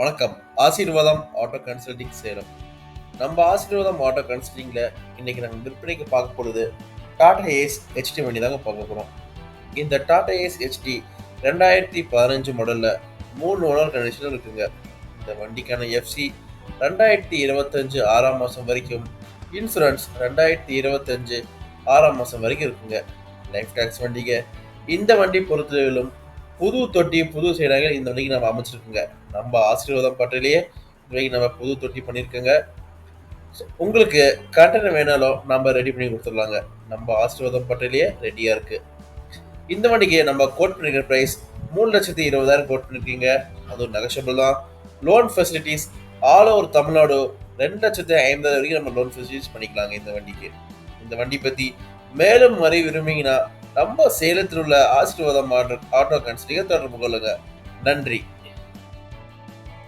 வணக்கம். ஆசீர்வாதம் auto consulting Salem நம்ம ஆசீர்வாதம் ஆட்டோ கன்சல்டிங்கில் இன்றைக்கி நாங்கள் விற்பனைக்கு பார்க்க போகிறது டாடா ஏஸ் ஹெச்டி வண்டி தாங்க பார்க்க போகிறோம் இந்த டாடா ஏஸ் ஹெச்டி ரெண்டாயிரத்தி பதினஞ்சு மாடலில் மூணு ஓனர் கண்டிஷனில் இருக்குங்க. இந்த வண்டிக்கான எஃப்சி ரெண்டாயிரத்தி இருபத்தஞ்சு ஆறாம் மாதம் வரைக்கும். இன்சூரன்ஸ் ரெண்டாயிரத்தி இருபத்தஞ்சு ஆறாம் மாதம் வரைக்கும் இருக்குங்க. லைஃப் டேக்ஸ் வண்டிங்க. இந்த வண்டி பொறுத்தவரையிலும் புது தொட்டி புது செயலாளர்கள் இந்த வண்டிக்கு நம்ம அமைச்சிருக்கோங்க. நம்ம ஆசீர்வாதம் பற்றிலேயே இந்த வரைக்கும் நம்ம புது தொட்டி பண்ணியிருக்கோங்க. உங்களுக்கு கட்டணம் வேணாலும் நம்ம ரெடி பண்ணி கொடுத்துடலாங்க. நம்ம ஆசீர்வாதம் பற்றிலேயே ரெடியாக இருக்குது இந்த வண்டிக்கு நம்ம கோட் பண்ணிக்கிற ப்ரைஸ் மூணு லட்சத்தி இருபதாயிரம் கோட் பண்ணியிருக்கீங்க அதுவும் நெகஷபிள் தான். Loan facilities all over Tamil Nadu ரெண்டு லட்சத்தி ஐம்பதாயிரம் வரைக்கும் நம்ம லோன் ஃபெசிலிட்டிஸ் பண்ணிக்கலாங்க இந்த வண்டிக்கு. இந்த வண்டி பற்றி மேலும் வரை விரும்பிங்கன்னா நம்ம சேலத்தில் உள்ள ஆசீர்வாதம் ஆட்டோ ஆட்டோ கன்சல்டிங்கை தொடர்பு கொள்ளுங்க நன்றி.